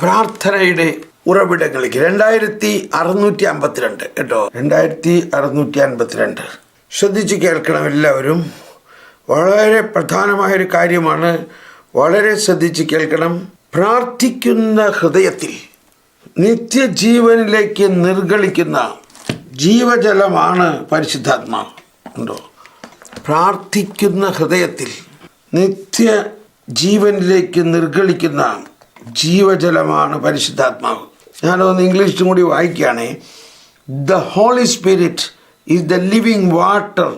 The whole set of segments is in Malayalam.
പ്രാർത്ഥനയുടെ ഉറവിടങ്ങളിലേക്ക്. രണ്ടായിരത്തി അറുന്നൂറ്റി അമ്പത്തിരണ്ട് കേട്ടോ. രണ്ടായിരത്തി അറുന്നൂറ്റി അൻപത്തിരണ്ട് ശ്രദ്ധിച്ച് കേൾക്കണം എല്ലാവരും. വളരെ പ്രധാനമായൊരു കാര്യമാണ്. വളരെ ശ്രദ്ധിച്ച് കേൾക്കണം. പ്രാർത്ഥിക്കുന്ന ഹൃദയത്തിൽ നിത്യജീവനിലേക്ക് നിർഗളിക്കുന്ന ജീവജലമാണ് പരിശുദ്ധാത്മാ. ഉണ്ടോ? പ്രാർത്ഥിക്കുന്ന ഹൃദയത്തിൽ നിത്യ ജീവനിലേക്ക് നിർഗളിക്കുന്ന ജീവജലമാണ് പരിശുദ്ധാത്മാവ്. ഞാനൊന്ന് ഇംഗ്ലീഷിലും കൂടി വായിക്കുകയാണേ. The holy spirit is the living water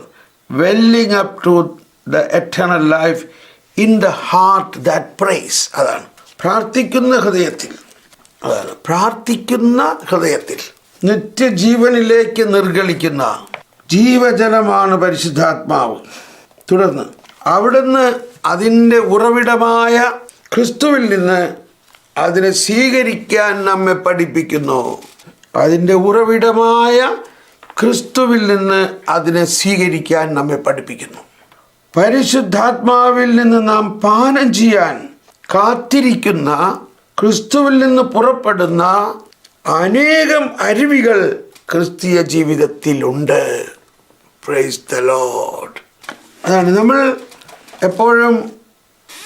welling up to the eternal life in the heart that prays അതാണ്. പ്രാർത്ഥിക്കുന്ന ഹൃദയത്തിൽ. അതാണ്. പ്രാർത്ഥിക്കുന്ന ഹൃദയത്തിൽ. നിത്യജീവനിലേക്ക് നിർഗളിക്കുന്ന ജീവജലമാണ് പരിശുദ്ധാത്മാവ്. തുടർന്ന് അവിടുന്ന് അതിന്റെ ഉറവിടമായ ക്രിസ്തുവിൽ നിന്ന് അതിനെ സ്വീകരിക്കാൻ നമ്മെ പഠിപ്പിക്കുന്നു. അതിന്റെ ഉറവിടമായ ക്രിസ്തുവിൽ നിന്ന് അതിനെ സ്വീകരിക്കാൻ നമ്മെ പഠിപ്പിക്കുന്നു. പരിശുദ്ധാത്മാവിൽ നിന്ന് നാം പാനം ചെയ്യാൻ കാത്തിരിക്കുന്ന ക്രിസ്തുവിൽ നിന്ന് പുറപ്പെടുന്ന അനേകം അരുവികൾ ക്രിസ്തീയ ജീവിതത്തിലുണ്ട് പ്രൈസ് ദ ലോഡ് അതാണ് നമ്മൾ എപ്പോഴും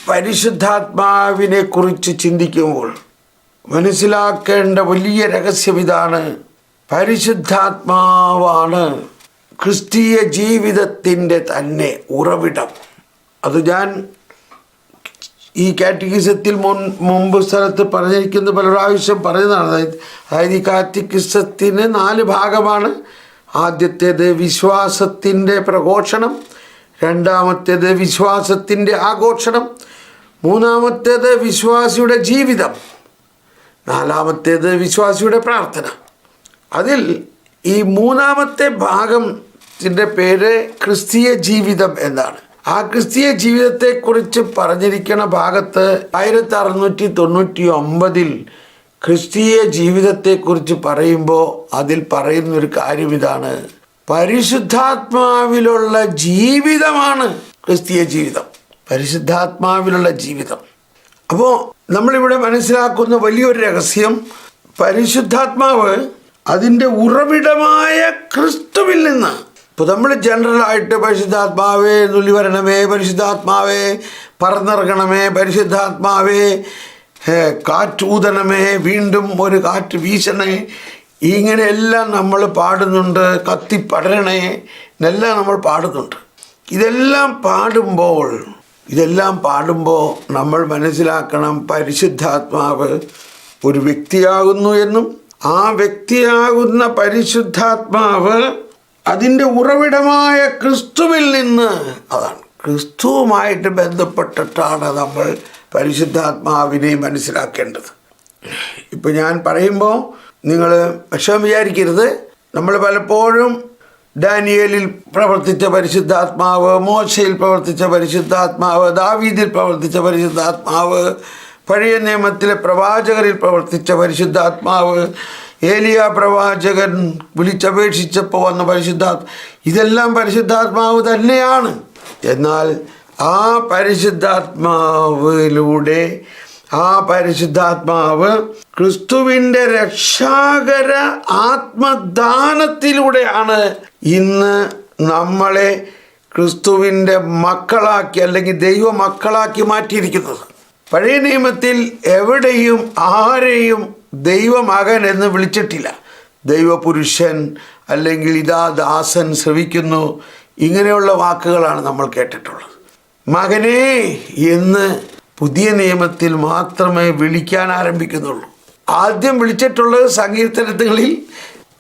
പരിശുദ്ധാത്മാവിനെ കുറിച്ച് ചിന്തിക്കുമ്പോൾ മനസ്സിലാക്കേണ്ട വലിയ രഹസ്യം ഇതാണ്. പരിശുദ്ധാത്മാവാണ് ക്രിസ്തീയ ജീവിതത്തിന്റെ തന്നെ ഉറവിടം. അത് ഞാൻ ഈ കാറ്റഗിസത്തിൽ മുൻ മുമ്പ് സ്ഥലത്ത് പറഞ്ഞിരിക്കുന്ന പല പ്രാവശ്യം പറഞ്ഞതാണ്. അതായത് അതായത് ഈ കാറ്റഗിസത്തിന് നാല് ഭാഗമാണ്. ആദ്യത്തേത് വിശ്വാസത്തിന്റെ പ്രഘോഷണം രണ്ടാമത്തേത് വിശ്വാസത്തിന്റെ ആഘോഷണം മൂന്നാമത്തേത് വിശ്വാസിയുടെ ജീവിതം. നാലാമത്തേത് വിശ്വാസിയുടെ പ്രാർത്ഥന. അതിൽ ഈ മൂന്നാമത്തെ ഭാഗത്തിന്റെ പേര് ക്രിസ്തീയ ജീവിതം എന്നാണ്. ആ ക്രിസ്തീയ ജീവിതത്തെക്കുറിച്ച് പറഞ്ഞിരിക്കുന്ന ഭാഗത്ത് ആയിരത്തി അറുന്നൂറ്റി തൊണ്ണൂറ്റി ഒമ്പതിൽ ക്രിസ്തീയ ജീവിതത്തെക്കുറിച്ച് പറയുമ്പോൾ അതിൽ പറയുന്നൊരു കാര്യം ഇതാണ് പരിശുദ്ധാത്മാവിലുള്ള ജീവിതമാണ് ക്രിസ്തീയ ജീവിതം. പരിശുദ്ധാത്മാവിലുള്ള ജീവിതം. അപ്പോൾ നമ്മളിവിടെ മനസ്സിലാക്കുന്ന വലിയൊരു രഹസ്യം പരിശുദ്ധാത്മാവ് അതിന്റെ ഉറവിടമായ ക്രിസ്തുവിൽ നിന്ന്. ഇപ്പോൾ നമ്മൾ ജനറലായിട്ട് പരിശുദ്ധാത്മാവേ നുള്ളി വരണമേ പരിശുദ്ധാത്മാവേ പറന്നിറങ്ങണമേ പരിശുദ്ധാത്മാവേ കാറ്റൂതണമേ വീണ്ടും ഒരു കാറ്റ് വീശണേ. ഇങ്ങനെയെല്ലാം നമ്മൾ പാടുന്നുണ്ട് കത്തി പടരണേ എന്നെല്ലാം നമ്മൾ പാടുന്നുണ്ട്. ഇതെല്ലാം പാടുമ്പോൾ ഇതെല്ലാം പാടുമ്പോൾ നമ്മൾ മനസ്സിലാക്കണം പരിശുദ്ധാത്മാവ് ഒരു വ്യക്തിയാകുന്നു എന്നും ആ വ്യക്തിയാകുന്ന പരിശുദ്ധാത്മാവ് അതിന്റെ ഉറവിടമായ ക്രിസ്തുവിൽ നിന്ന് അതാണ്. ക്രിസ്തുവുമായിട്ട് ബന്ധപ്പെട്ടിട്ടാണ് നമ്മൾ പരിശുദ്ധാത്മാവിനെ മനസ്സിലാക്കേണ്ടത്. ഇപ്പം ഞാൻ പറയുമ്പോൾ നിങ്ങൾ വിഷമം വിചാരിക്കരുത്. നമ്മൾ പലപ്പോഴും ഡാനിയേലിൽ പ്രവർത്തിച്ച പരിശുദ്ധാത്മാവ് മോശയിൽ പ്രവർത്തിച്ച പരിശുദ്ധാത്മാവ് ദാവീദിൽ പ്രവർത്തിച്ച പരിശുദ്ധാത്മാവ് പഴയ നിയമത്തിലെ പ്രവാചകരിൽ പ്രവർത്തിച്ച പരിശുദ്ധാത്മാവ് ഏലിയ പ്രവാചകൻ വിളിച്ചപേക്ഷിച്ചപ്പോൾ വന്ന പരിശുദ്ധാത്മ ഇതെല്ലാം പരിശുദ്ധാത്മാവ് തന്നെയാണ്. എന്നാൽ ആ പരിശുദ്ധാത്മാവിലൂടെ ആ പരിശുദ്ധാത്മാവ് ക്രിസ്തുവിന്റെ രക്ഷാകര ആത്മദാനത്തിലൂടെയാണ് ഇന്ന് നമ്മളെ ക്രിസ്തുവിന്റെ മക്കളാക്കി അല്ലെങ്കിൽ ദൈവ മക്കളാക്കി മാറ്റിയിരിക്കുന്നത്. പഴയ നിയമത്തിൽ എവിടെയും ആരെയും ദൈവമകൻ എന്ന് വിളിച്ചിട്ടില്ല. ദൈവപുരുഷൻ അല്ലെങ്കിൽ ഇതാ ദാസൻ ശ്രവിക്കുന്നു. ഇങ്ങനെയുള്ള വാക്കുകളാണ് നമ്മൾ കേട്ടിട്ടുള്ളത്. മകനേ എന്ന് പുതിയ നിയമത്തിൽ മാത്രമേ വിളിക്കാൻ ആരംഭിക്കുന്നുള്ളൂ. ആദ്യം വിളിച്ചിട്ടുള്ളത് സങ്കീർത്തനങ്ങളിൽ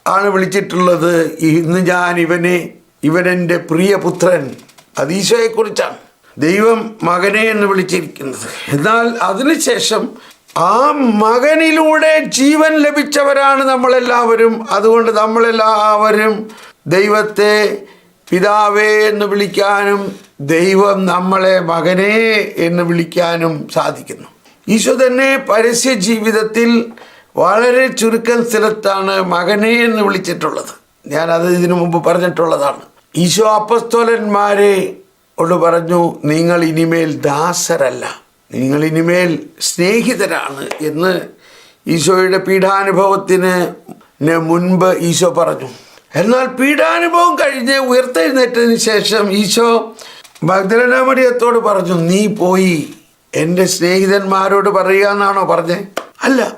ആണ് വിളിച്ചിട്ടുള്ളത്. ഇന്ന് ഞാൻ ഇവനെ ഇവനെന്റെ പ്രിയപുത്രൻ അത് ദൈവം മകനെ എന്ന് വിളിച്ചിരിക്കുന്നത്. എന്നാൽ അതിനുശേഷം ആ മകനിലൂടെ ജീവൻ ലഭിച്ചവരാണ് നമ്മളെല്ലാവരും. അതുകൊണ്ട് നമ്മളെല്ലാവരും ദൈവത്തെ പിതാവേ എന്ന് വിളിക്കാനും ദൈവം നമ്മളെ മകനെ എന്ന് വിളിക്കാനും സാധിക്കുന്നു. ഈശോ തന്നെ പരസ്യ ജീവിതത്തിൽ വളരെ ചുരുക്കം സ്ഥലത്താണ് മകനെ എന്ന് വിളിച്ചിട്ടുള്ളത്. ഞാനത് ഇതിനു മുമ്പ് പറഞ്ഞിട്ടുള്ളതാണ്. ഈശോ അപ്പസ്തോലന്മാരെ കൊണ്ട് പറഞ്ഞു നിങ്ങൾ ഇനിമേൽ ദാസരല്ല. നിങ്ങൾ ഇനിമേൽ സ്നേഹിതരാണ് എന്ന് ഈശോയുടെ പീഠാനുഭവത്തിന് മുൻപ് ഈശോ പറഞ്ഞു. എന്നാൽ പീഠാനുഭവം കഴിഞ്ഞ് ഉയർത്തെഴുന്നേറ്റതിന് ശേഷം ഈശോ ഭദ്രനാമടിയത്തോട് പറഞ്ഞു നീ പോയി എന്റെ സ്നേഹിതന്മാരോട് പറയുക എന്നാണോ പറഞ്ഞേ? അല്ല.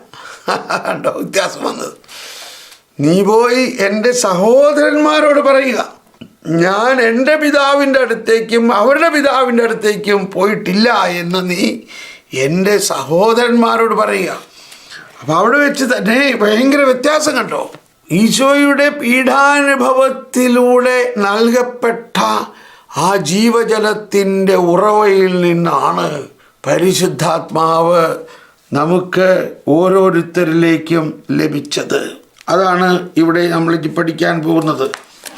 കണ്ടോ വ്യത്യാസം വന്നത്. നീ പോയി എന്റെ സഹോദരന്മാരോട് പറയുക. ഞാൻ എന്റെ പിതാവിന്റെ അടുത്തേക്കും അവരുടെ പിതാവിന്റെ അടുത്തേക്കും പോയിട്ടില്ല എന്ന് നീ എന്റെ സഹോദരന്മാരോട് പറയുക. അപ്പം അവിടെ വെച്ച് തന്നെ ഭയങ്കര വ്യത്യാസം കണ്ടോ. ഈശോയുടെ പീഠാനുഭവത്തിലൂടെ നൽകപ്പെട്ട ആ ജീവജലത്തിന്റെ ഉറവയിൽ നിന്നാണ് പരിശുദ്ധാത്മാവ് നമുക്ക് ഓരോരുത്തരിലേക്കും ലഭിച്ചത്. അതാണ് ഇവിടെ നമ്മൾ പഠിക്കാൻ പോകുന്നത്.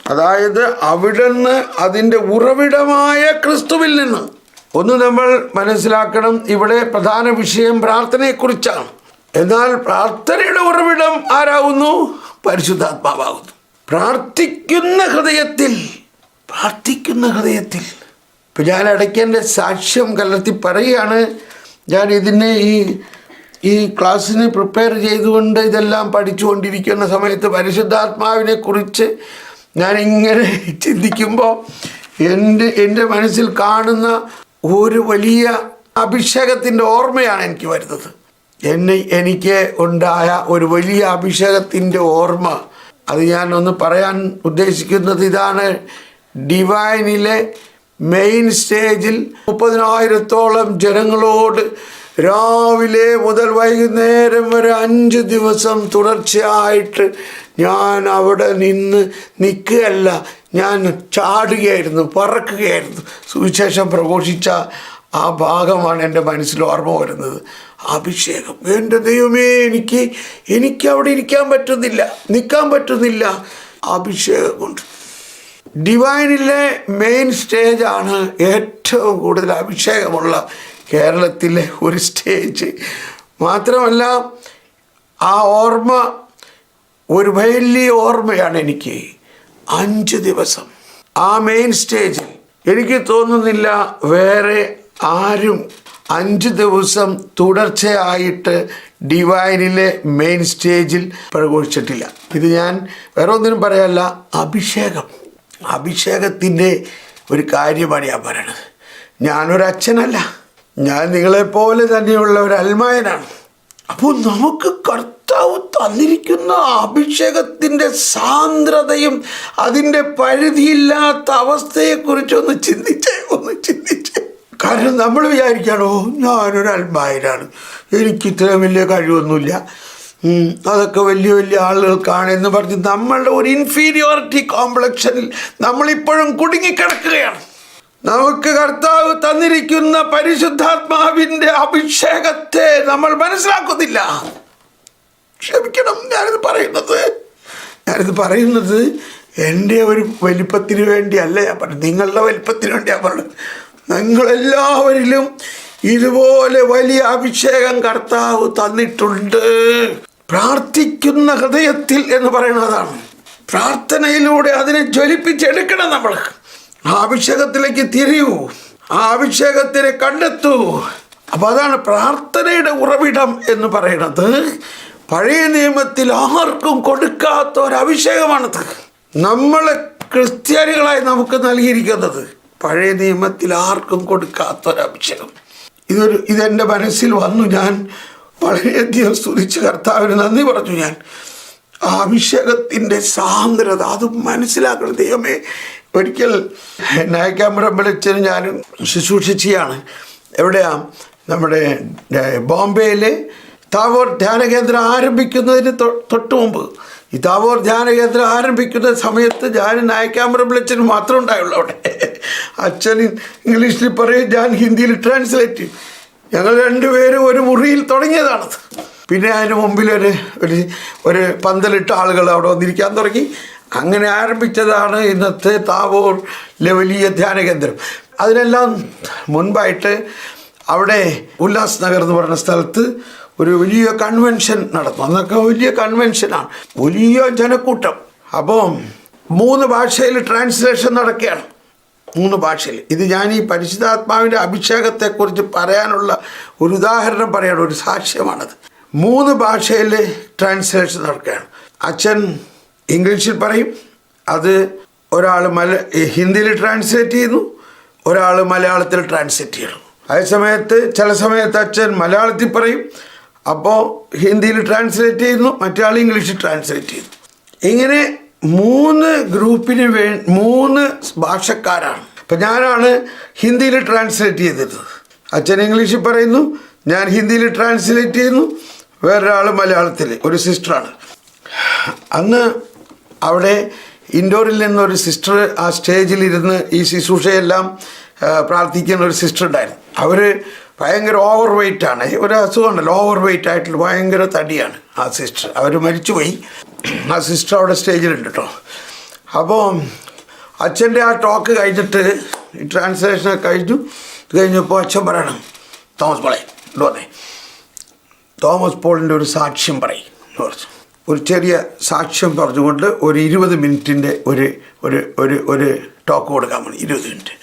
അതായത് അവിടുന്ന് അതിന്റെ ഉറവിടമായ ക്രിസ്തുവിൽ നിന്ന്. ഒന്ന് നമ്മൾ മനസ്സിലാക്കണം ഇവിടെ പ്രധാന വിഷയം പ്രാർത്ഥനയെക്കുറിച്ചാണ്. എന്നാൽ പ്രാർത്ഥനയുടെ ഉറവിടം ആരാകുന്നു പരിശുദ്ധാത്മാവാകുന്നു. പ്രാർത്ഥിക്കുന്ന ഹൃദയത്തിൽ പ്രാർത്ഥിക്കുന്ന ഹൃദയത്തിൽ. ഇപ്പം ഞാൻ ഇടയ്ക്ക് സാക്ഷ്യം കലർത്തി പറയുകയാണ്. ഞാൻ ഇതിനെ ഈ ഈ ക്ലാസ്സിന് പ്രിപ്പയർ ചെയ്തുകൊണ്ട് ഇതെല്ലാം പഠിച്ചുകൊണ്ടിരിക്കുന്ന സമയത്ത് പരിശുദ്ധാത്മാവിനെ കുറിച്ച് ഞാൻ ഇങ്ങനെ ചിന്തിക്കുമ്പോൾ എന്റെ എന്റെ മനസ്സിൽ കാണുന്ന ഒരു വലിയ അഭിഷേകത്തിന്റെ ഓർമ്മയാണ് എനിക്ക് വരുന്നത്. എന്നെ എനിക്ക് ഉണ്ടായ ഒരു വലിയ അഭിഷേകത്തിന്റെ ഓർമ്മ. അത് ഞാൻ ഒന്ന് പറയാൻ ഉദ്ദേശിക്കുന്നത് ഇതാണ്. ഡിവൈനിലെ മെയിൻ സ്റ്റേജിൽ മുപ്പതിനായിരത്തോളം ജനങ്ങളോട് രാവിലെ മുതൽ വൈകുന്നേരം വരെ അഞ്ച് ദിവസം തുടർച്ചയായിട്ട് ഞാൻ അവിടെ നിന്ന് നിൽക്കുകയല്ല. ഞാൻ ചാടുകയായിരുന്നു പറക്കുകയായിരുന്നു. സുവിശേഷം പ്രഘോഷിച്ച ആ ഭാഗമാണ് എന്റെ മനസ്സിൽ ഓർമ്മ വരുന്നത്. അഭിഷേകം. എന്റെ ദൈവമേ എനിക്ക് എനിക്ക് അവിടെ ഇരിക്കാൻ പറ്റുന്നില്ല നിൽക്കാൻ പറ്റുന്നില്ല. അഭിഷേകം കൊണ്ട് ഡിവൈനിലെ മെയിൻ സ്റ്റേജാണ് ഏറ്റവും കൂടുതൽ അഭിഷേകമുള്ള കേരളത്തിലെ ഒരു സ്റ്റേജ്. മാത്രമല്ല ആ ഓർമ്മ ഒരു വലിയ ഓർമ്മയാണ് എനിക്ക്. അഞ്ച് ദിവസം. ആ മെയിൻ സ്റ്റേജിൽ എനിക്ക് തോന്നുന്നില്ല വേറെ ആരും അഞ്ച് ദിവസം തുടർച്ചയായിട്ട് ഡിവൈനിലെ മെയിൻ സ്റ്റേജിൽ പ്രഘോഷിച്ചിട്ടില്ല ഇത് ഞാൻ വേറെ ഒന്നിനും പറയല്ല അഭിഷേകം. അഭിഷേകത്തിന്റെ ഒരു കാര്യമാണ് ഞാൻ പറയണത്. ഞാനൊരു അച്ഛനല്ല ഞാൻ നിങ്ങളെപ്പോലെ തന്നെയുള്ള ഒരു അൽമായനാണ് അപ്പോൾ നമുക്ക് കർത്താവ് തന്നിരിക്കുന്ന അഭിഷേകത്തിന്റെ സാന്ദ്രതയും അതിന്റെ പരിധിയില്ലാത്ത അവസ്ഥയെക്കുറിച്ചൊന്ന് ചിന്തിച്ചേ ഒന്ന് ചിന്തിച്ചേ. കാരണം നമ്മൾ വിചാരിക്കാണോ ഞാനൊരു അൽമായനാണ് എനിക്ക് ഇത്ര വലിയ കഴിവൊന്നുമില്ല. അതൊക്കെ വലിയ വലിയ ആളുകൾക്കാണ് എന്ന് പറഞ്ഞ് നമ്മളുടെ ഒരു ഇൻഫീരിയോറിറ്റി കോംപ്ലക്ഷനിൽ നമ്മളിപ്പോഴും കുടുങ്ങിക്കിടക്കുകയാണ്. നമുക്ക് കർത്താവ് തന്നിരിക്കുന്ന പരിശുദ്ധാത്മാവിന്റെ അഭിഷേകത്തെ നമ്മൾ മനസ്സിലാക്കുന്നില്ല. ക്ഷമിക്കണം ഞാനിത് പറയുന്നത്. ഞാനിത് പറയുന്നത് എന്റെ ഒരു വലിപ്പത്തിന് വേണ്ടിയല്ല ഞാൻ പറഞ്ഞത്. നിങ്ങളുടെ വലിപ്പത്തിന് വേണ്ടിയാണ് പറഞ്ഞത്. നിങ്ങളെല്ലാവരിലും ഇതുപോലെ വലിയ അഭിഷേകം കർത്താവ് തന്നിട്ടുണ്ട്. പ്രാർത്ഥിക്കുന്ന ഹൃദയത്തിൽ എന്ന് പറയുന്നതാണ് പ്രാർത്ഥനയിലൂടെ അതിനെ ജ്വലിപ്പിച്ചെടുക്കണം നമ്മൾ. ആ അഭിഷേകത്തിലേക്ക് തിരിയൂ. ആ അഭിഷേകത്തിനെ കണ്ടെത്തൂ. അപ്പം അതാണ് പ്രാർത്ഥനയുടെ ഉറവിടം എന്ന് പറയുന്നത്. പഴയ നിയമത്തിൽ ആർക്കും കൊടുക്കാത്ത ഒരു അഭിഷേകമാണത്. നമ്മൾ ക്രിസ്ത്യാനികളായി നമുക്ക് നൽകിയിരിക്കുന്നത്. പഴയ നിയമത്തിൽ ആർക്കും കൊടുക്കാത്ത ഒരു അഭിഷേകം. ഇതൊരു ഇതെന്റെ മനസ്സിൽ വന്നു ഞാൻ വളരെയധികം സ്തുതിച്ച് കർത്താവിന് നന്ദി പറഞ്ഞു ഞാൻ. ആ അഭിഷേകത്തിന്റെ സാന്ദ്രത അത് മനസ്സിലാക്കണം. ദൈവമേ ഒരിക്കൽ നായക്കാമ്പരം വിളിച്ചത് ഞാനും ശുശ്രൂഷിച്ചാണ് എവിടെയാ? നമ്മുടെ ബോംബെയിലെ താവോർ ധ്യാന കേന്ദ്രം ആരംഭിക്കുന്നതിന് തൊട്ട് മുമ്പ്. ഈ താവോർ ധ്യാന കേന്ദ്രം ആരംഭിക്കുന്ന സമയത്ത് ഞാൻ നായക്കാമ്പരം വിളിച്ചനും മാത്രമേ ഉണ്ടായുള്ളൂ അവിടെ. അച്ഛൻ ഇംഗ്ലീഷിൽ പറയും ഞാൻ ഹിന്ദിയിൽ ട്രാൻസ്ലേറ്റ് ചെയ്യും ഞങ്ങൾ രണ്ടുപേരും ഒരു മുറിയിൽ തുടങ്ങിയതാണത് പിന്നെ അതിന് മുമ്പിൽ ഒരു ഒരു ഒരു പന്തലിട്ട ആളുകൾ അവിടെ വന്നിരിക്കാൻ തുടങ്ങി. അങ്ങനെ ആരംഭിച്ചതാണ് ഇന്നത്തെ താവൂർ വലിയ ധ്യാന കേന്ദ്രം അതിനെല്ലാം മുൻപായിട്ട് അവിടെ ഉല്ലാസ് നഗർ എന്ന് പറയുന്ന സ്ഥലത്ത് ഒരു വലിയ കൺവെൻഷൻ നടന്നു. അന്നൊക്കെ വലിയ കൺവെൻഷനാണ് വലിയ ജനക്കൂട്ടം. അപ്പം മൂന്ന് ഭാഷയിൽ ട്രാൻസ്ലേഷൻ നടക്കുകയാണ്. മൂന്ന് ഭാഷയിൽ. ഇത് ഞാൻ ഈ പരിശുദ്ധാത്മാവിന്റെ അഭിഷേകത്തെക്കുറിച്ച് പറയാനുള്ള ഒരു ഉദാഹരണം പറയാണ് ഒരു സാക്ഷ്യമാണത്. മൂന്ന് ഭാഷയിൽ ട്രാൻസ്ലേഷൻ നടക്കുകയാണ്. അച്ഛൻ ഇംഗ്ലീഷിൽ പറയും. അത് ഒരാൾ മല ഹിന്ദിയിൽ ട്രാൻസ്ലേറ്റ് ചെയ്യുന്നു. ഒരാൾ മലയാളത്തിൽ ട്രാൻസ്ലേറ്റ് ചെയ്യുന്നു. അതേ സമയത്ത് ചില സമയത്ത് അച്ഛൻ മലയാളത്തിൽ പറയും. അപ്പോൾ ഹിന്ദിയിൽ ട്രാൻസ്ലേറ്റ് ചെയ്യുന്നു. മറ്റേ ആൾ ഇംഗ്ലീഷിൽ ട്രാൻസ്ലേറ്റ് ചെയ്യുന്നു. ഇങ്ങനെ മൂന്ന് ഗ്രൂപ്പിന് വേ മൂന്ന് ഭാഷക്കാരാണ്. അപ്പം ഞാനാണ് ഹിന്ദിയിൽ ട്രാൻസ്ലേറ്റ് ചെയ്തിരുന്നത് അച്ഛൻ ഇംഗ്ലീഷിൽ പറയുന്നു ഞാൻ ഹിന്ദിയിൽ ട്രാൻസ്ലേറ്റ് ചെയ്യുന്നു. വേറൊരാൾ മലയാളത്തിൽ ഒരു സിസ്റ്ററാണ് അന്ന് അവിടെ ഇൻഡോറിൽ നിന്നൊരു സിസ്റ്റർ ആ സ്റ്റേജിലിരുന്ന് ഈ ശുശ്രൂഷയെല്ലാം പ്രാർത്ഥിക്കുന്ന ഒരു സിസ്റ്റർ ഉണ്ടായിരുന്നു. അവർ ഭയങ്കര ഓവർ വെയിറ്റ് ആണ്. ഒരു അസുഖമുണ്ടല്ലോ ഓവർ വെയിറ്റ് ആയിട്ടുള്ള ഭയങ്കര തടിയാണ് ആ സിസ്റ്റർ അവർ മരിച്ചുപോയി. ആ സിസ്റ്റർ അവിടെ സ്റ്റേജിലുണ്ട് കേട്ടോ അപ്പോൾ അച്ഛന്റെ ആ ടോക്ക് കഴിഞ്ഞിട്ട് ട്രാൻസ്ലേഷനൊക്കെ കഴിഞ്ഞു. കഴിഞ്ഞപ്പോൾ അച്ഛൻ പറയണം തോമസ് പോളെ എന്ന് പറഞ്ഞേ തോമസ് പോളിന്റെ ഒരു സാക്ഷ്യം പറയും എന്ന് പറഞ്ഞു. ഒരു ചെറിയ സാക്ഷ്യം പറഞ്ഞുകൊണ്ട് ഒരു ഇരുപത് മിനിറ്റിന്റെ ഒരു ഒരു ഒരു ഒരു ടോക്ക് കൊടുക്കാൻ പറഞ്ഞു. ഇരുപത് മിനിറ്റ്.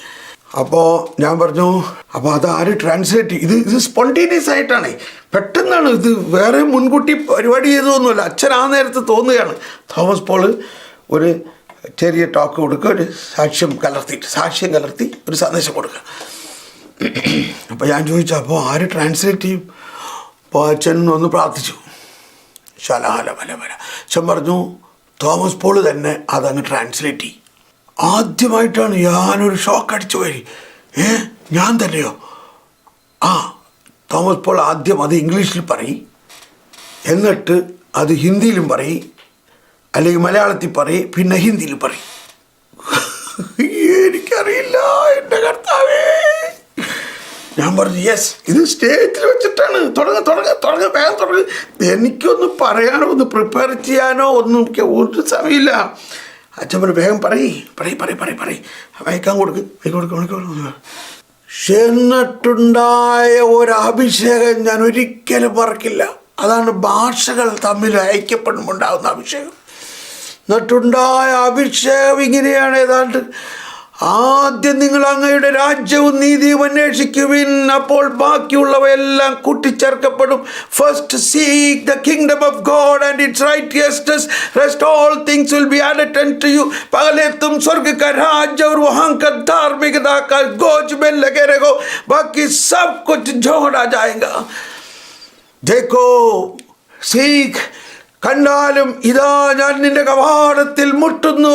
അപ്പോൾ ഞാൻ പറഞ്ഞു അപ്പോൾ അത് ആര് ട്രാൻസ്ലേറ്റ് ഇത് ഇത് സ്പോണ്ടേനിയസ് ആയിട്ടാണ്. പെട്ടെന്നാണ് ഇത് വേറെ മുൻകൂട്ടി പരിപാടി ചെയ്തൊന്നുമല്ല അച്ഛൻ ആ നേരത്ത് തോന്നുകയാണ്. തോമസ് പോൾ ഒരു ചെറിയ ടോക്ക് കൊടുക്കുക ഒരു സാക്ഷ്യം കലർത്തിയിട്ട് സാക്ഷ്യം കലർത്തി ഒരു സന്ദേശം കൊടുക്കുക. അപ്പോൾ ഞാൻ ചോദിച്ചു അപ്പോൾ ആര് ട്രാൻസ്ലേറ്റ് ചെയ്യും? അപ്പോൾ അച്ഛൻ ഒന്ന് പ്രാർത്ഥിച്ചു. ശലഹല മല മല അച്ഛൻ പറഞ്ഞു തോമസ് പോൾ തന്നെ അതങ്ങ് ട്രാൻസ്ലേറ്റ് ചെയ്യും. ആദ്യമായിട്ടാണ് ഞാനൊരു ഷോക്ക് അടിച്ചു പോയി ഏ ഞാൻ തന്നെയോ? ആ തോമസ് പോൾ ആദ്യം അത് ഇംഗ്ലീഷിൽ പറയും. എന്നിട്ട് അത് ഹിന്ദിയിലും പറയും. അല്ലെങ്കിൽ മലയാളത്തിൽ പറയും പിന്നെ ഹിന്ദിയിൽ പറയും. എനിക്കറിയില്ല എന്റെ കർത്താവേ. ഞാൻ പറഞ്ഞു യെസ് ഇത് സ്റ്റേജിൽ വെച്ചിട്ടാണ്. തുടങ്ങ തുടങ്ങ തുടങ്ങ വേഗം തുടങ്ങ. എനിക്കൊന്ന് പറയാനോ ഒന്ന് പ്രിപ്പയർ ചെയ്യാനോ ഒന്നും ഒരു സമയമില്ല. അച്ഛൻ പറഞ്ഞു വേഗം പറയ്. പറയ് പറയ് പറയ് പറയ്. വയ്ക്കാൻ കൊടുക്ക്. വയ്ക്കാൻ കൊടുക്ക് കൊടുക്ക്. കൊടുക്ക്. ചെന്നിട്ടുണ്ടായ ഒരു അഭിഷേകം ഞാൻ ഒരിക്കലും മറക്കില്ല. അതാണ് ഭാഷകൾ തമ്മിൽ ഐക്യപ്പെടുമ്പോൾ ഉണ്ടാകുന്ന അഭിഷേകം. എന്നിട്ടുണ്ടായ അഭിഷേകം ഇങ്ങനെയാണ് ഏതാണ്ട് ആദ്യം നിങ്ങൾ അങ്ങയുടെ രാജ്യവും നീതിയും അന്വേഷിക്കുവിൻ അപ്പോൾ ബാക്കിയുള്ളവയെല്ലാം കൂട്ടിച്ചേർക്കപ്പെടും first seek the kingdom of god and its righteousness rest all things will be added to you पहले तुम स्वर्ग का राज्य और वहाँ का धार्मिकता का गोज में लगे रहो बाकी सब कुछ जोड़ा जाएगा देखो സീഖ് കണ്ടാലും ഇതാ ഞാൻ നിന്റെ കവാടത്തിൽ മുട്ടുന്നു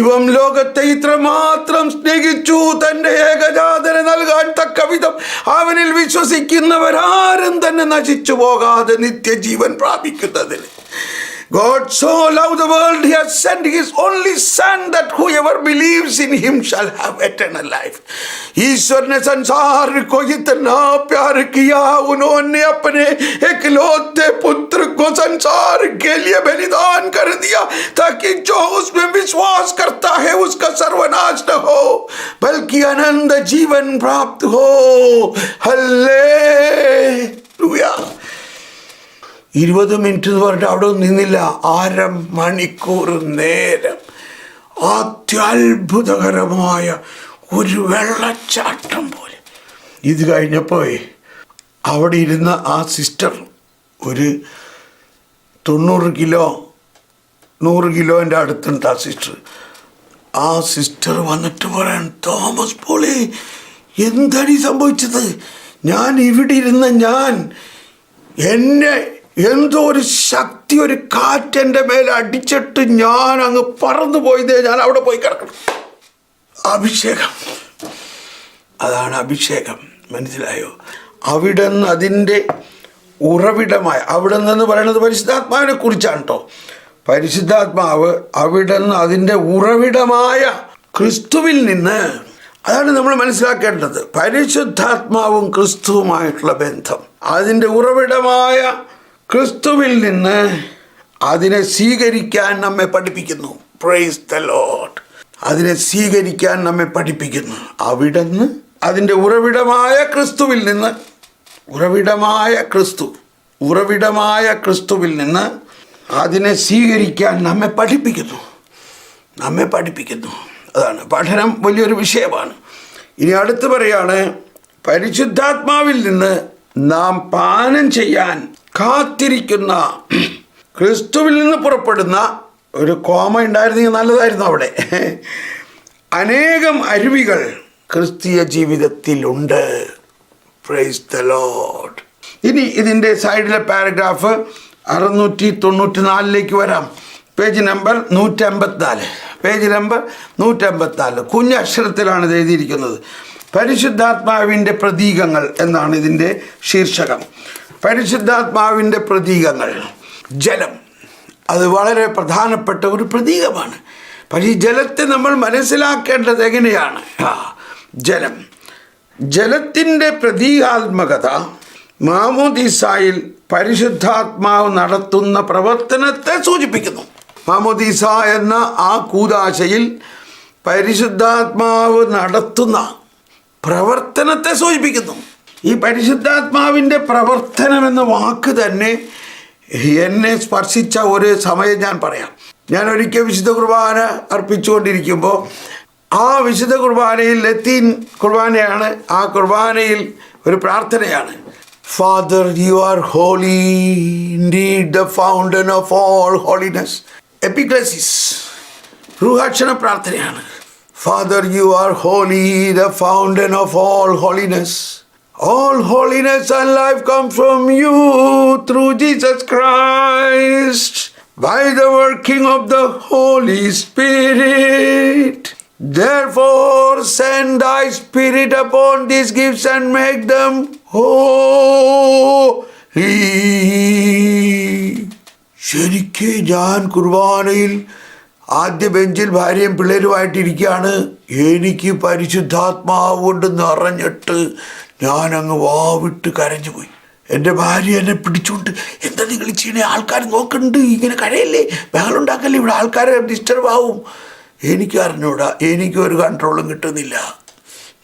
ദൈവം ലോകത്തെ ഇത്രമാത്രം സ്നേഹിച്ചു തന്റെ ഏകജാതനെ നൽകാൻ തക്ക വിധം അവനിൽ വിശ്വസിക്കുന്നവരാരും തന്നെ നശിച്ചു പോകാതെ നിത്യജീവൻ പ്രാപിക്കുന്നതിന്. God so loved the world, He has sent His only Son, that whoever believes in Him shall have eternal life. ईश्वर ने संसार को इतना प्यार किया उन्होंने अपने एकलौते पुत्र को संसार के लिए बलिदान कर दिया ताकि जो उसमें विश्वास करता है उसका सर्वनाश न हो बल्कि आनंद जीवन प्राप्त हो हल्ले ഇരുപത് മിനിറ്റ് എന്ന് പറഞ്ഞിട്ട് അവിടെ നിന്നില്ല. അര മണിക്കൂർ നേരം. അത്യത്ഭുതകരമായ ഒരു വെള്ളച്ചാട്ടം പോലെ. ഇത് കഴിഞ്ഞപ്പോൾ അവിടെ ഇരുന്ന ആ സിസ്റ്റർ ഒരു തൊണ്ണൂറ് കിലോ നൂറ് കിലോന്റെ അടുത്തുണ്ട് ആ സിസ്റ്റർ. ആ സിസ്റ്റർ വന്നിട്ട് പറയാൻ തോമസ് പോളി എന്താണ് ഈ സംഭവിച്ചത്? ഞാൻ ഇവിടെ ഇരുന്ന ഞാൻ എന്നെ എന്തോ ഒരു ശക്തി ഒരു കാറ്റ് എന്റെ മേലെ അടിച്ചിട്ട് ഞാൻ അങ്ങ് പറന്നു പോയതേ ഞാൻ അവിടെ പോയി കിടക്കണം അഭിഷേകം. അതാണ് അഭിഷേകം. മനസ്സിലായോ? അവിടെ നിന്ന് അതിന്റെ ഉറവിടമായ അവിടെ നിന്ന് പറയുന്നത് പരിശുദ്ധാത്മാവിനെ കുറിച്ചാണ് കേട്ടോ പരിശുദ്ധാത്മാവ് അവിടെ നിന്ന് അതിന്റെ ഉറവിടമായ ക്രിസ്തുവിൽ നിന്ന് അതാണ് നമ്മൾ മനസ്സിലാക്കേണ്ടത്. പരിശുദ്ധാത്മാവും ക്രിസ്തുവുമായിട്ടുള്ള ബന്ധം. അതിന്റെ ഉറവിടമായ ക്രിസ്തുവിൽ നിന്ന് അതിനെ സ്വീകരിക്കാൻ നമ്മെ പഠിപ്പിക്കുന്നു. പ്രൈസ് ദ ലോഡ് അതിനെ സ്വീകരിക്കാൻ നമ്മെ പഠിപ്പിക്കുന്നു. അവിടുന്ന് അതിന്റെ ഉറവിടമായ ക്രിസ്തുവിൽ നിന്ന് ഉറവിടമായ ക്രിസ്തു ഉറവിടമായ ക്രിസ്തുവിൽ നിന്ന് അതിനെ സ്വീകരിക്കാൻ നമ്മെ പഠിപ്പിക്കുന്നു. നമ്മെ പഠിപ്പിക്കുന്നു. അതാണ് പഠനം വലിയൊരു വിഷയമാണ്. ഇനി അടുത്ത് പറയാണ് പരിശുദ്ധാത്മാവിൽ നിന്ന് നാം പാനം ചെയ്യാൻ കാത്തിരിക്കുന്ന ക്രിസ്തുവിൽ നിന്ന് പുറപ്പെടുന്ന ഒരു കോമ ഉണ്ടായിരുന്നെങ്കിൽ നല്ലതായിരുന്നു അവിടെ. അനേകം അരുവികൾ ക്രിസ്തീയ ജീവിതത്തിലുണ്ട്. പ്രൈസ് ഇനി ഇതിന്റെ സൈഡിലെ പാരഗ്രാഫ് അറുന്നൂറ്റി തൊണ്ണൂറ്റി നാലിലേക്ക് വരാം. പേജ് നമ്പർ നൂറ്റമ്പത്തിനാല്. പേജ് നമ്പർ നൂറ്റമ്പത്തിനാല്. കുഞ്ഞക്ഷരത്തിലാണ് ഇത് എഴുതിയിരിക്കുന്നത്. പരിശുദ്ധാത്മാവിന്റെ പ്രതീകങ്ങൾ എന്നാണ് ഇതിന്റെ ശീർഷകം. പരിശുദ്ധാത്മാവിന്റെ പ്രതീകങ്ങൾ ജലം. അത് വളരെ പ്രധാനപ്പെട്ട ഒരു പ്രതീകമാണ്. പക്ഷേ ഈ ജലത്തെ നമ്മൾ മനസ്സിലാക്കേണ്ടത് എങ്ങനെയാണ്? ജലം. ജലത്തിന്റെ പ്രതീകാത്മകത മാമോദീസായിൽ പരിശുദ്ധാത്മാവ് നടത്തുന്ന പ്രവർത്തനത്തെ സൂചിപ്പിക്കുന്നു. മാമോദീസ എന്ന ആ കൂതാശയിൽ പരിശുദ്ധാത്മാവ് നടത്തുന്ന പ്രവർത്തനത്തെ സൂചിപ്പിക്കുന്നു. ഈ പരിശുദ്ധാത്മാവിന്റെ പ്രവർത്തനം എന്ന വാക്ക് തന്നെ എന്നെ സ്പർശിച്ച ഒരു സമയം ഞാൻ പറയാം. ഞാൻ ഒരിക്കൽ വിശുദ്ധ കുർബാന അർപ്പിച്ചുകൊണ്ടിരിക്കുമ്പോൾ ആ വിശുദ്ധ കുർബാനയിൽ ലത്തീൻ കുർബാനയാണ് ആ കുർബാനയിൽ ഒരു പ്രാർത്ഥനയാണ്. Father you are holy indeed the fountain of all holiness എപ്പിക്ലസിസ് റുഹാക്ഷണ പ്രാർത്ഥനയാണ്. Father you are holy the fountain of all holiness all holiness and life come from you through Jesus Christ by the working of the Holy Spirit. Therefore, send thy Spirit upon these gifts and make them holy. ശരിക്ക് ഞാൻ കുർബാനയിൽ ആദ്യ ബെഞ്ചിൽ ഭാര്യയും പിള്ളേരുമായിട്ടിരിക്കുകയാണ് എനിക്ക് പരിശുദ്ധാത്മാവ് കൊണ്ട് നിറഞ്ഞിട്ട് ഞാൻ അങ്ങ് വാവിട്ട് കരഞ്ഞു പോയി. എന്റെ ഭാര്യ എന്നെ പിടിച്ചുകൊണ്ട് എന്താ നിങ്ങൾ ചെയ്യണേ ആൾക്കാർ നോക്കുന്നുണ്ട് ഇങ്ങനെ കരയല്ലേ? ബഹളുണ്ടാക്കല്ലേ ഇവിടെ ആൾക്കാരെ ഡിസ്റ്റർബ് ആവും. എനിക്ക് അറിഞ്ഞൂടാ എനിക്കൊരു കൺട്രോളും കിട്ടുന്നില്ല.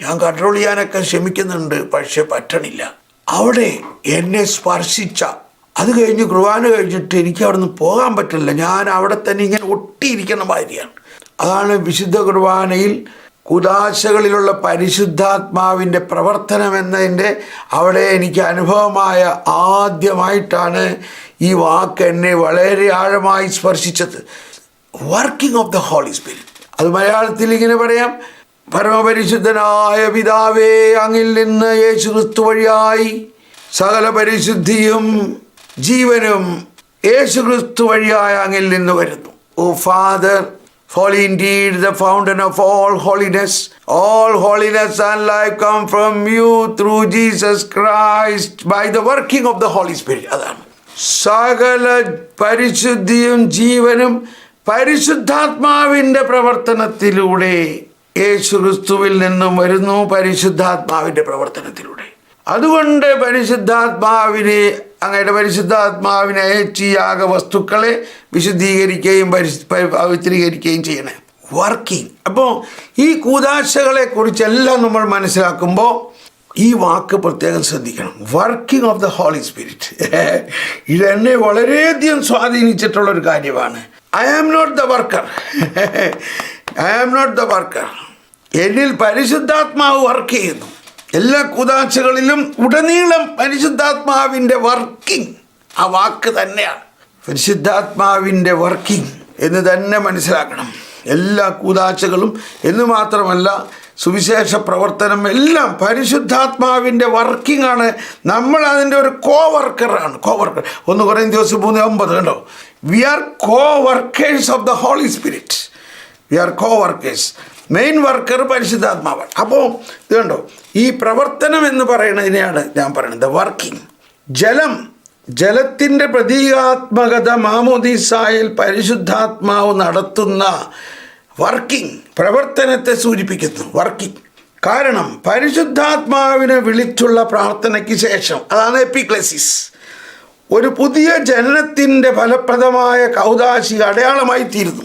ഞാൻ കൺട്രോൾ ചെയ്യാനൊക്കെ ശ്രമിക്കുന്നുണ്ട് പക്ഷെ പറ്റണില്ല. അവിടെ എന്നെ സ്പർശിച്ച അത് കഴിഞ്ഞ് കുർബാന കഴിഞ്ഞിട്ട് എനിക്ക് അവിടെ നിന്ന് പോകാൻ പറ്റില്ല. ഞാൻ അവിടെ തന്നെ ഇങ്ങനെ ഒട്ടിയിരിക്കുന്ന ഭാര്യയാണ്. അതാണ് വിശുദ്ധ കുർബാനയിൽ കുദാശകളിലുള്ള പരിശുദ്ധാത്മാവിന്റെ പ്രവർത്തനം എന്നതിന്റെ അവിടെ എനിക്ക് അനുഭവമായ ആദ്യമായിട്ടാണ് ഈ വാക്ക് എന്നെ വളരെ ആഴമായി സ്പർശിച്ചത്. Working of the holy spirit അത് മലയാളത്തിൽ ഇങ്ങനെ പറയാം. പരമപരിശുദ്ധനായ പിതാവേ അങ്ങിൽ നിന്ന് യേശു ക്രിസ്തു വഴിയായി സകല പരിശുദ്ധിയും ജീവനും യേശു ക്രിസ്തു വഴിയായ അങ്ങിൽ നിന്ന് വരുന്നു. O father Holy indeed, the fountain of all holiness. All holiness and life come from you through Jesus Christ by the working of the Holy Spirit. അതാണ് സകല പരിശുദ്ധിയും ജീവനും പരിശുദ്ധാത്മാവിന്റെ പ്രവർത്തനത്തിലൂടെ യേശുക്രിസ്തുവിൽ നിന്നും വരുന്നു പരിശുദ്ധാത്മാവിന്റെ പ്രവർത്തനത്തിലൂടെ അതുകൊണ്ട് പരിശുദ്ധാത്മാവിനെ അങ്ങയുടെ പരിശുദ്ധാത്മാവിനെ അയച്ച് ഈ യാഗ വസ്തുക്കളെ വിശുദ്ധീകരിക്കുകയും പരിശു പരി- പവിത്രീകരിക്കുകയും ചെയ്യണേ. വർക്കിംഗ് അപ്പോൾ ഈ കൂതാശകളെ കുറിച്ചെല്ലാം നമ്മൾ മനസ്സിലാക്കുമ്പോൾ ഈ വാക്ക് പ്രത്യേകം ശ്രദ്ധിക്കണം. Working of the holy spirit ഇതെന്നെ വളരെയധികം സ്വാധീനിച്ചിട്ടുള്ള ഒരു കാര്യമാണ്. I am not the worker I am not the worker എന്നിൽ പരിശുദ്ധാത്മാവ് വർക്ക് ചെയ്യുന്നു. എല്ലാ കൂതാശകളിലും ഉടനീളം പരിശുദ്ധാത്മാവിന്റെ വർക്കിംഗ് ആ വാക്ക് തന്നെയാണ്. പരിശുദ്ധാത്മാവിന്റെ വർക്കിംഗ് എന്ന് തന്നെ മനസ്സിലാക്കണം. എല്ലാ കൂതാശകളും എന്ന് മാത്രമല്ല സുവിശേഷ പ്രവർത്തനം എല്ലാം പരിശുദ്ധാത്മാവിന്റെ വർക്കിംഗ് ആണ് നമ്മൾ അതിന്റെ ഒരു കോ വർക്കറാണ് കോ വർക്കർ ഒന്ന് കുറേ ദിവസം മൂന്ന് ഒമ്പത് കണ്ടോ? We are coworkers of the holy spirit we are coworkers main worker പരിശുദ്ധാത്മാവാണ്. അപ്പോൾ ഇത് കണ്ടോ? ഈ പ്രവർത്തനം എന്ന് പറയുന്നതിനെയാണ് ഞാൻ പറയുന്നത്. വർക്കിംഗ് ജലം. ജലത്തിന്റെ പ്രതീകാത്മകത മാമോദീസായിൽ പരിശുദ്ധാത്മാവ് നടത്തുന്ന വർക്കിംഗ് പ്രവർത്തനത്തെ സൂചിപ്പിക്കുന്നു. വർക്കിംഗ് കാരണം പരിശുദ്ധാത്മാവിനെ വിളിച്ചുള്ള പ്രാർത്ഥനയ്ക്ക് ശേഷം അതാണ് എപ്പിക്ലസിസ് ഒരു പുതിയ ജനനത്തിന്റെ ഫലപ്രദമായ കൗതാശിക അടയാളമായി തീരുന്നു.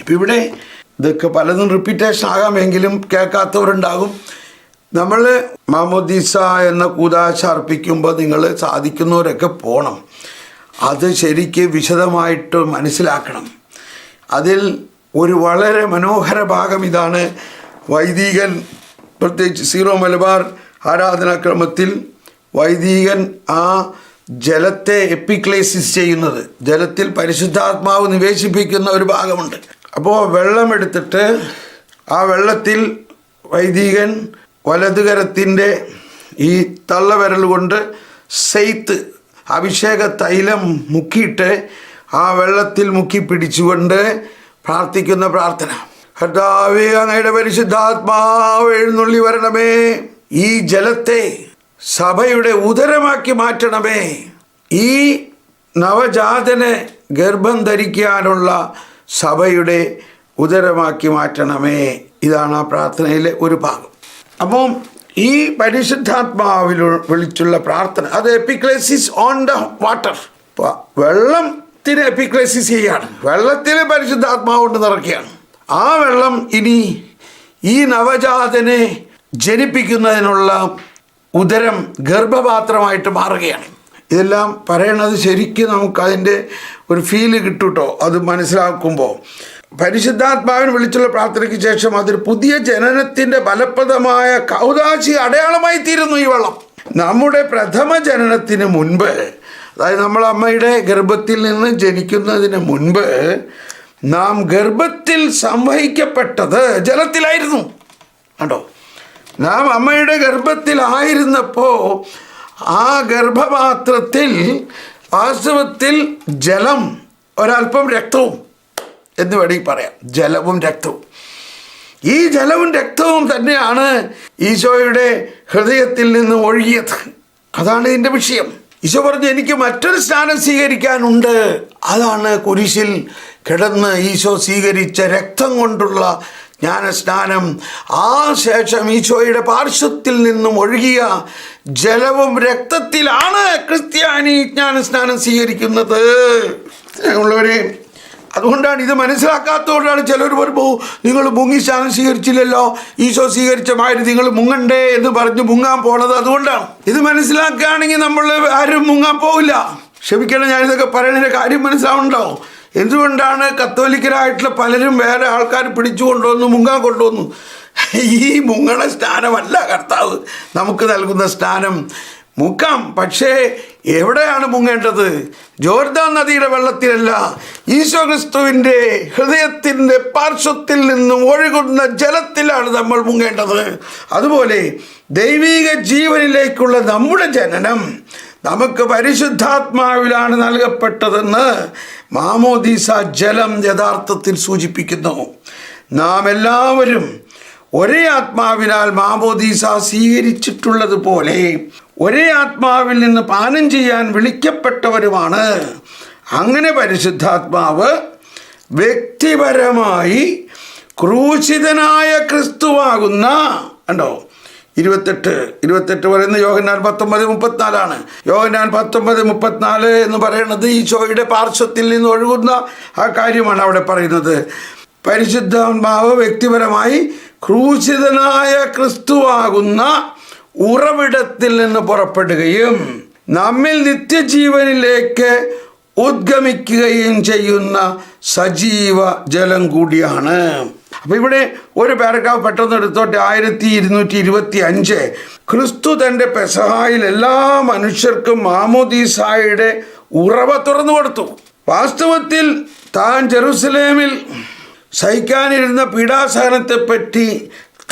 ഇപ്പം ഇവിടെ ഇതൊക്കെ പലതും റിപ്പീറ്റേഷൻ ആകാമെങ്കിലും കേൾക്കാത്തവരുണ്ടാകും. നമ്മൾ മാമോദീസ എന്ന കൂതാശ അർപ്പിക്കുമ്പോൾ നിങ്ങൾ സാധിക്കുന്നവരൊക്കെ പോകണം അത് ശരിക്ക് വിശദമായിട്ട് മനസ്സിലാക്കണം. അതിൽ ഒരു വളരെ മനോഹര ഭാഗം ഇതാണ്. വൈദികൻ പ്രത്യേകിച്ച് സീറോ മലബാർ ആരാധനാക്രമത്തിൽ വൈദികൻ ആ ജലത്തെ എപ്പിക്ലേസിസ് ചെയ്യുന്നത്. ജലത്തിൽ പരിശുദ്ധാത്മാവ് നിവേശിപ്പിക്കുന്ന ഒരു ഭാഗമുണ്ട്. അപ്പോൾ വെള്ളമെടുത്തിട്ട് ആ വെള്ളത്തിൽ വൈദികൻ വലതുകരത്തിന്റെ ഈ തള്ളവിരൽ കൊണ്ട് സെയ്ത്ത് അഭിഷേക തൈലം മുക്കിയിട്ട് ആ വെള്ളത്തിൽ മുക്കി പിടിച്ചുകൊണ്ട് പ്രാർത്ഥിക്കുന്ന പ്രാർത്ഥന. കർത്താവേ അങ്ങയുടെ പരിശുദ്ധാത്മാവ് എഴുന്നള്ളി വരണമേ. ഈ ജലത്തെ സഭയുടെ ഉദരമാക്കി മാറ്റണമേ. ഈ നവജാതനെ ഗർഭം ധരിക്കാനുള്ള സഭയുടെ ഉദരമാക്കി മാറ്റണമേ. ഇതാണ് ആ പ്രാർത്ഥനയിലെ ഒരു ഭാഗം. അപ്പം ഈ പരിശുദ്ധാത്മാവിൽ വിളിച്ചുള്ള പ്രാർത്ഥന അത് എപ്പിക്ലേസിസ് ഓൺ ദ വാട്ടർ. വെള്ളത്തിന് എപ്പിക്ലേസിസ് ചെയ്യാണ്. വെള്ളത്തിൽ പരിശുദ്ധാത്മാവ് കൊണ്ട് നിറയ്ക്കുകയാണ്. ആ വെള്ളം ഇനി ഈ നവജാതനെ ജനിപ്പിക്കുന്നതിനുള്ള ഉദരം ഗർഭപാത്രമായിട്ട് മാറുകയാണ്. ഇതെല്ലാം പറയണത് ശരിക്കും നമുക്ക് അതിന്റെ ഒരു ഫീൽ കിട്ടുട്ടോ? അത് മനസ്സിലാക്കുമ്പോൾ പരിശുദ്ധാത്മാവിന് വിളിച്ചുള്ള പ്രാർത്ഥനയ്ക്ക് ശേഷം അതൊരു പുതിയ ജനനത്തിന്റെ ഫലപ്രദമായ കൗതാശി അടയാളമായി തീരുന്നു ഈ വെള്ളം. നമ്മുടെ പ്രഥമ ജനനത്തിന് മുൻപ് അതായത് നമ്മളമ്മയുടെ ഗർഭത്തിൽ നിന്ന് ജനിക്കുന്നതിന് മുൻപ് നാം ഗർഭത്തിൽ സംവഹിക്കപ്പെട്ടത് ജലത്തിലായിരുന്നു. കണ്ടോ? നാം അമ്മയുടെ ഗർഭത്തിലായിരുന്നപ്പോൾ ആ ഗർഭപാത്രത്തിൽ വാസ്തവത്തിൽ ജലം ഒരല്പം രക്തവും എന്ന് വേണമെങ്കിൽ പറയാം. ജലവും രക്തവും. ഈ ജലവും രക്തവും തന്നെയാണ് ഈശോയുടെ ഹൃദയത്തിൽ നിന്ന് ഒഴുകിയത്. അതാണ് ഇതിന്റെ വിഷയം. ഈശോ പറഞ്ഞു എനിക്ക് മറ്റൊരു സ്നാനം സ്വീകരിക്കാനുണ്ട്. അതാണ് കുരിശിൽ കിടന്ന് ഈശോ സ്വീകരിച്ച രക്തം കൊണ്ടുള്ള ജ്ഞാനസ്നാനം ആ ശേഷം ഈശോയുടെ പാർശ്വത്തിൽ നിന്നും ഒഴുകിയ ജലവും രക്തത്തിലാണ് ക്രിസ്ത്യാനി ജ്ഞാനസ്നാനം സ്വീകരിക്കുന്നത്. ഉള്ളവരെ അതുകൊണ്ടാണ് ഇത് മനസ്സിലാക്കാത്തതുകൊണ്ടാണ് ചിലർ പറയുമ്പോൾ നിങ്ങൾ മുങ്ങി സ്നാനം സ്വീകരിച്ചില്ലല്ലോ ഈശോ സ്വീകരിച്ച മാതിരി നിങ്ങൾ മുങ്ങണ്ടേ എന്ന് പറഞ്ഞ് മുങ്ങാൻ പോണത് അതുകൊണ്ടാണ്. ഇത് മനസ്സിലാക്കുകയാണെങ്കിൽ നമ്മൾ ആരും മുങ്ങാൻ പോവില്ല. ക്ഷമിക്കണം ഞാനിതൊക്കെ പറയുന്നതിന്റെ കാര്യം മനസ്സിലാവുന്നുണ്ടോ? എന്തുകൊണ്ടാണ് കത്തോലിക്കരായിട്ടുള്ള പലരും വേറെ ആൾക്കാർ പിടിച്ചു കൊണ്ടുവന്നു മുങ്ങാൻ കൊണ്ടുവന്നു? ഈ മുങ്ങണ സ്നാനമല്ല കർത്താവ് നമുക്ക് നൽകുന്ന സ്നാനം മുക്കാം പക്ഷേ എവിടെയാണ് മുങ്ങേണ്ടത്? ജോർദാൻ നദിയുടെ വെള്ളത്തിലല്ല ഈശോ ക്രിസ്തുവിന്റെ ഹൃദയത്തിന്റെ പാർശ്വത്തിൽ നിന്നും ഒഴുകുന്ന ജലത്തിലാണ് നമ്മൾ മുങ്ങേണ്ടത്. അതുപോലെ ദൈവീക ജീവനിലേക്കുള്ള നമ്മുടെ ജനനം നമുക്ക് പരിശുദ്ധാത്മാവിലാണ് നൽകപ്പെട്ടതെന്ന് മാമോദീസ ജലം യഥാർത്ഥത്തിൽ സൂചിപ്പിക്കുന്നു. നാം എല്ലാവരും ഒരേ ആത്മാവിനാൽ മാമോദീസ സ്വീകരിച്ചിട്ടുള്ളതുപോലെ ഒരേ ആത്മാവിൽ നിന്ന് പാനം ചെയ്യാൻ വിളിക്കപ്പെട്ടവരുമാണ്. അങ്ങനെ പരിശുദ്ധാത്മാവ് വ്യക്തിപരമായി ക്രൂശിതനായ ക്രിസ്തുവാകുന്ന കണ്ടോ? ഇരുപത്തെട്ട് ഇരുപത്തെട്ട് പറയുന്ന യോഹന്നാൻ പത്തൊമ്പത് മുപ്പത്തിനാലാണ്. യോഹന്നാൻ പത്തൊമ്പത് മുപ്പത്തിനാല് എന്ന് പറയുന്നത് ഈശോയുടെ പാർശ്വത്തിൽ നിന്ന് ഒഴുകുന്ന ആ കാര്യമാണ് അവിടെ പറയുന്നത്. പരിശുദ്ധാത്മാവ് വ്യക്തിപരമായി ക്രൂശിതനായ ക്രിസ്തുവാകുന്ന ഉറവിടത്തിൽ നിന്ന് പുറപ്പെടുകയും നമ്മിൽ നിത്യജീവനിലേക്ക് ഉദ്ഗമിക്കുകയും ചെയ്യുന്ന സജീവ ജലം കൂടിയാണ്. അപ്പോൾ ഇവിടെ ഒരു പാരഗ്രാഫ് പെട്ടെന്ന് എടുത്തോട്ടെ. ആയിരത്തി ഇരുന്നൂറ്റി ഇരുപത്തി അഞ്ച് ക്രിസ്തു തന്റെ പെസഹായിൽ എല്ലാ മനുഷ്യർക്കും മാമോദീസായുടെ ഉറവ തുറന്നു കൊടുത്തു. വാസ്തവത്തിൽ താൻ ജെറുസലേമിൽ സഹിക്കാനിരുന്ന പീഡാസഹനത്തെപ്പറ്റി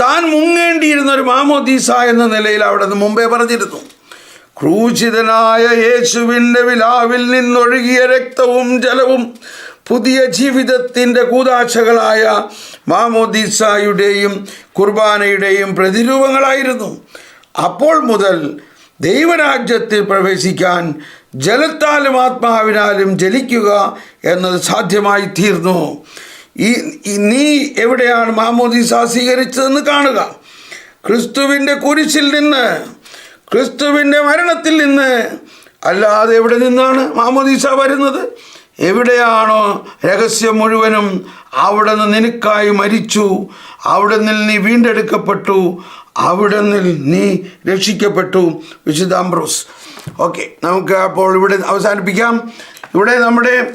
താൻ മുങ്ങേണ്ടിയിരുന്ന ഒരു മാമോദീസ എന്ന നിലയിൽ അവിടെ നിന്ന് മുമ്പേ പറഞ്ഞിരുന്നു. ക്രൂശിതനായ യേശുവിന്റെ വിലാവിൽ നിന്നൊഴുകിയ രക്തവും ജലവും പുതിയ ജീവിതത്തിന്റെ കൂതാശകളായ മാമോദീസായുടെയും കുർബാനയുടെയും പ്രതിരൂപങ്ങളായിരുന്നു. അപ്പോൾ മുതൽ ദൈവരാജ്യത്തിൽ പ്രവേശിക്കാൻ ജലത്താലും ആത്മാവിനാലും ജലിക്കുക എന്നത് സാധ്യമായി തീർന്നു. ഈ നീ എവിടെയാണ് മാമോദീസ സ്വീകരിച്ചതെന്ന് കാണുക. ക്രിസ്തുവിന്റെ കുരിശിൽ നിന്ന് ക്രിസ്തുവിന്റെ മരണത്തിൽ നിന്ന് അല്ലാതെ എവിടെ നിന്നാണ് മാമോദീസ വരുന്നത്? എവിടെയാണോ രഹസ്യം മുഴുവനും അവിടെ നിന്ന് നിനക്കായി മരിച്ചു. അവിടെ നിന്ന് നീ വീണ്ടെടുക്കപ്പെട്ടു. അവിടെ നിന്ന് നീ രക്ഷിക്കപ്പെട്ടു. വിശുദ്ധാംബ്രോസ് ഓക്കെ നമുക്ക് അപ്പോൾ ഇവിടെ അവസാനിപ്പിക്കാം. ഇവിടെ നമ്മുടെ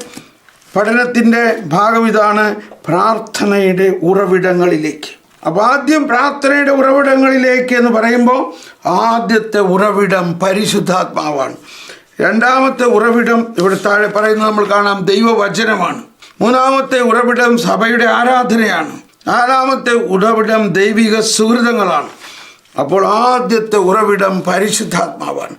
പഠനത്തിന്റെ ഭാഗം ഇതാണ് പ്രാർത്ഥനയുടെ ഉറവിടങ്ങളിലേക്ക്. അപ്പോൾ ആദ്യം പ്രാർത്ഥനയുടെ ഉറവിടങ്ങളിലേക്ക് എന്ന് പറയുമ്പോൾ ആദ്യത്തെ ഉറവിടം പരിശുദ്ധാത്മാവാണ്. രണ്ടാമത്തെ ഉറവിടം ഇവിടെ താഴെ പറയുന്നത് നമ്മൾ കാണാം ദൈവവചനമാണ്. മൂന്നാമത്തെ ഉറവിടം സഭയുടെ ആരാധനയാണ്. നാലാമത്തെ ഉറവിടം ദൈവിക സുഹൃതങ്ങളാണ്. അപ്പോൾ ആദ്യത്തെ ഉറവിടം പരിശുദ്ധാത്മാവാണ്.